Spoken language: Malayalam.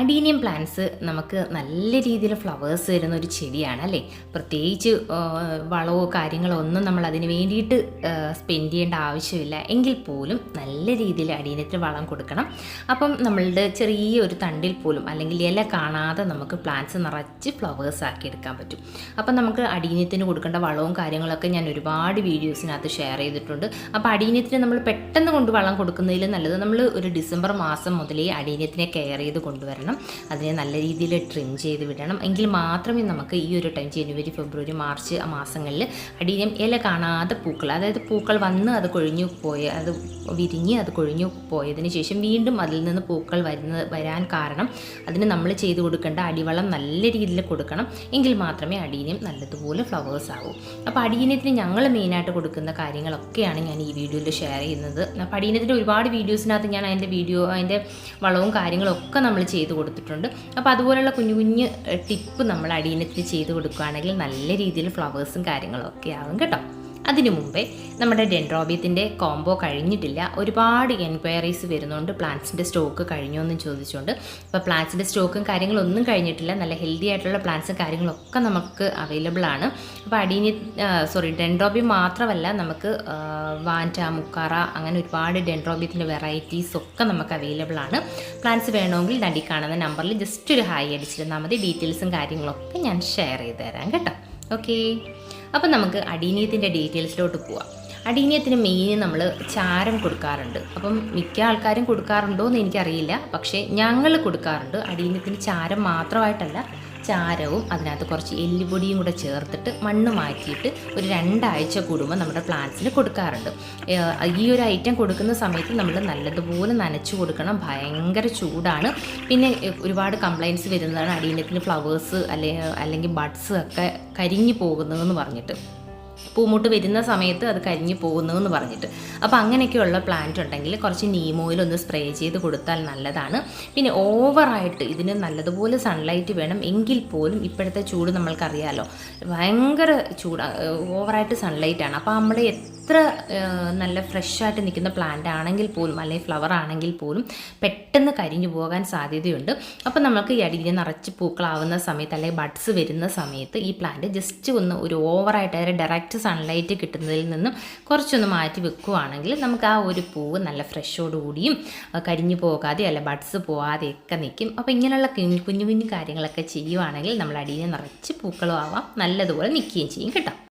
അഡീനിയം പ്ലാന്റ്സ് നമുക്ക് നല്ല രീതിയിൽ ഫ്ലവേഴ്സ് വരുന്ന ഒരു ചെടിയാണ് അല്ലേ? പ്രത്യേകിച്ച് വളവോ കാര്യങ്ങളോ ഒന്നും നമ്മൾ അതിന് വേണ്ടിയിട്ട് സ്പെൻഡ് ചെയ്യേണ്ട ആവശ്യമില്ല. എങ്കിൽ പോലും നല്ല രീതിയിൽ അടീനത്തിന് വളം കൊടുക്കണം. അപ്പം നമ്മളുടെ ചെറിയ ഒരു തണ്ടിൽ പോലും അല്ലെങ്കിൽ ഇല കാണാതെ നമുക്ക് പ്ലാന്റ്സ് നിറച്ച് ഫ്ലവേഴ്സ് ആക്കി എടുക്കാൻ പറ്റും. അപ്പം നമുക്ക് അടീനത്തിന് കൊടുക്കേണ്ട വളവും കാര്യങ്ങളൊക്കെ ഞാൻ ഒരുപാട് വീഡിയോസിനകത്ത് ഷെയർ ചെയ്തിട്ടുണ്ട്. അപ്പോൾ അടീനത്തിന് നമ്മൾ പെട്ടെന്ന് കൊണ്ട് വളം കൊടുക്കുന്നതിൽ നല്ലത് നമ്മൾ ഒരു ഡിസംബർ മാസം മുതലേ അടീനത്തിനെ കെയർ ചെയ്ത് കൊണ്ടുവരണം. അതിനെ നല്ല രീതിയിൽ ട്രിം ചെയ്ത് വിടണം. എങ്കിൽ മാത്രമേ നമുക്ക് ഈ ഒരു ടൈം ജനുവരി ഫെബ്രുവരി മാർച്ച് മാസങ്ങളിൽ അടിയം ഇല കാണാതെ പൂക്കൾ അതായത് പൂക്കൾ വന്ന് അത് കൊഴിഞ്ഞു പോയ അത് വിരിഞ്ഞ് അത് കൊഴിഞ്ഞു പോയതിന് ശേഷം വീണ്ടും അതിൽ നിന്ന് പൂക്കൾ വരുന്ന വരാൻ കാരണം അതിന് നമ്മൾ ചെയ്ത് കൊടുക്കേണ്ട അടിവളം നല്ല രീതിയിൽ കൊടുക്കണം. എങ്കിൽ മാത്രമേ അടീനം നല്ലതുപോലെ ഫ്ലവേഴ്സ് ആകൂ അപ്പോൾ അടിയനത്തിന് ഞങ്ങൾ മെയിനായിട്ട് കൊടുക്കുന്ന കാര്യങ്ങളൊക്കെയാണ് ഞാൻ ഈ വീഡിയോയിൽ ഷെയർ ചെയ്യുന്നത്. അപ്പോൾ അടിയനത്തിന്റെ ഒരുപാട് വീഡിയോസിനകത്ത് ഞാൻ അതിന്റെ വീഡിയോ അതിന്റെ വളവും കാര്യങ്ങളൊക്കെ നമ്മൾ ചെയ്ത് കൊടുത്തിട്ടുണ്ട്. അപ്പോൾ അതുപോലുള്ള കുഞ്ഞു കുഞ്ഞ് ടിപ്പ് നമ്മൾ അടിയിനത്തിൽ ചെയ്ത് കൊടുക്കുകയാണെങ്കിൽ നല്ല രീതിയിൽ ഫ്ലവേഴ്സും കാര്യങ്ങളും ഒക്കെ ആവും കേട്ടോ. അതിനു മുമ്പേ നമ്മുടെ ഡെൻഡ്രോബിയത്തിന്റെ കോംബോ കഴിഞ്ഞിട്ടില്ല. ഒരുപാട് എൻക്വയറീസ് വരുന്നുണ്ട്. പ്ലാന്റ്സിന്റെ സ്റ്റോക്ക് കഴിഞ്ഞോ എന്നും ചോദിച്ചുകൊണ്ട്. അപ്പോൾ പ്ലാന്റ്സിന്റെ സ്റ്റോക്കും കാര്യങ്ങളൊന്നും കഴിഞ്ഞിട്ടില്ല. നല്ല ഹെൽത്തി ആയിട്ടുള്ള പ്ലാന്റ്സും കാര്യങ്ങളൊക്കെ നമുക്ക് അവൈലബിൾ ആണ്. അപ്പോൾ അടീനി സോറി ഡെൻഡ്രോബി മാത്രമല്ല നമുക്ക് വാന്റ മുക്കാറ അങ്ങനെ ഒരുപാട് ഡെൻഡ്രോബിയത്തിന്റെ വെറൈറ്റീസ് ഒക്കെ നമുക്ക് അവൈലബിൾ ആണ്. പ്ലാന്റ്സ് വേണമെങ്കിൽ നടി കാണുന്ന നമ്പറിൽ ജസ്റ്റ് ഒരു ഹായ് അടിച്ചിരുന്നാൽ മതി. ഡീറ്റെയിൽസും കാര്യങ്ങളൊക്കെ ഞാൻ ഷെയർ ചെയ്ത് തരാം കേട്ടോ. ഓക്കേ അപ്പം നമുക്ക് അഡീനിയത്തിന്റെ ഡീറ്റെയിൽസിലോട്ട് പോവാം. അടീനിയത്തിന് മെയിൻ നമ്മൾ ചാരം കൊടുക്കാറുണ്ട്. അപ്പം മിക്ക ആൾക്കാരും കൊടുക്കാറുണ്ടോ എന്ന് എനിക്കറിയില്ല. പക്ഷേ ഞങ്ങൾ കൊടുക്കാറുണ്ട്. അടീനിയത്തിന് ചാരം മാത്രമായിട്ടല്ല ചാരവും അതിനകത്ത് കുറച്ച് എല്ലുപൊടിയും കൂടെ ചേർത്തിട്ട് മണ്ണ് മാറ്റിയിട്ട് ഒരു രണ്ടാഴ്ച കൂടുമ്പോൾ നമ്മുടെ പ്ലാന്റ്സിന് കൊടുക്കാറുണ്ട്. ഈ ഒരു ഐറ്റം കൊടുക്കുന്ന സമയത്ത് നമ്മൾ നല്ലതുപോലെ നനച്ചു കൊടുക്കണം. ഭയങ്കര ചൂടാണ്. പിന്നെ ഒരുപാട് കംപ്ലൈന്റ്സ് വരുന്നതാണ് അടീനത്തിന് ഫ്ലവേഴ്സ് അല്ലെ അല്ലെങ്കിൽ ബഡ്സ് ഒക്കെ കരിഞ്ഞു പോകുന്നതെന്ന് പറഞ്ഞിട്ട്. പൂമുട്ട് വരുന്ന സമയത്ത് അത് കരിഞ്ഞു പോകുന്നു എന്ന് പറഞ്ഞിട്ട്. അപ്പോൾ അങ്ങനെയൊക്കെയുള്ള പ്ലാന്റ് ഉണ്ടെങ്കിൽ കുറച്ച് നീമോയിൽ ഒന്ന് സ്പ്രേ ചെയ്ത് കൊടുത്താൽ നല്ലതാണ്. പിന്നെ ഓവറായിട്ട് ഇതിന് നല്ലതുപോലെ സൺലൈറ്റ് വേണം എങ്കിൽ പോലും ഇപ്പോഴത്തെ ചൂട് നമ്മൾക്കറിയാലോ. ഭയങ്കര ചൂട് ഓവറായിട്ട് സൺലൈറ്റാണ് അപ്പോൾ നമ്മൾ എത്ര നല്ല ഫ്രഷായിട്ട് നിൽക്കുന്ന പ്ലാന്റ് ആണെങ്കിൽ പോലും അല്ലെങ്കിൽ ഫ്ലവർ ആണെങ്കിൽ പോലും പെട്ടെന്ന് കരിഞ്ഞു പോകാൻ സാധ്യതയുണ്ട്. അപ്പോൾ നമുക്ക് ഈ അടിയിൽ നിറച്ച് പൂക്കളാവുന്ന സമയത്ത് അല്ലെങ്കിൽ ബഡ്സ് വരുന്ന സമയത്ത് ഈ പ്ലാന്റ് ജസ്റ്റ് ഒന്ന് ഒരു ഓവറായിട്ട് അതായത് ഡയറക്റ്റ് സൺലൈറ്റ് കിട്ടുന്നതിൽ നിന്നും കുറച്ചൊന്ന് മാറ്റി വെക്കുവാണെങ്കിൽ നമുക്ക് ആ ഒരു പൂവ് നല്ല ഫ്രഷോടുകൂടിയും കരിഞ്ഞു പോകാതെ അല്ല ബഡ്സ് പോകാതെയൊക്കെ നിൽക്കും. അപ്പോൾ ഇങ്ങനെയുള്ള കുഞ്ഞു കുഞ്ഞു കാര്യങ്ങളൊക്കെ ചെയ്യുവാണെങ്കിൽ നമ്മൾ അടിയിൽ നിറച്ച് പൂക്കളും ആവാം. നല്ലതുപോലെ നിൽക്കുകയും ചെയ്യും കേട്ടോ.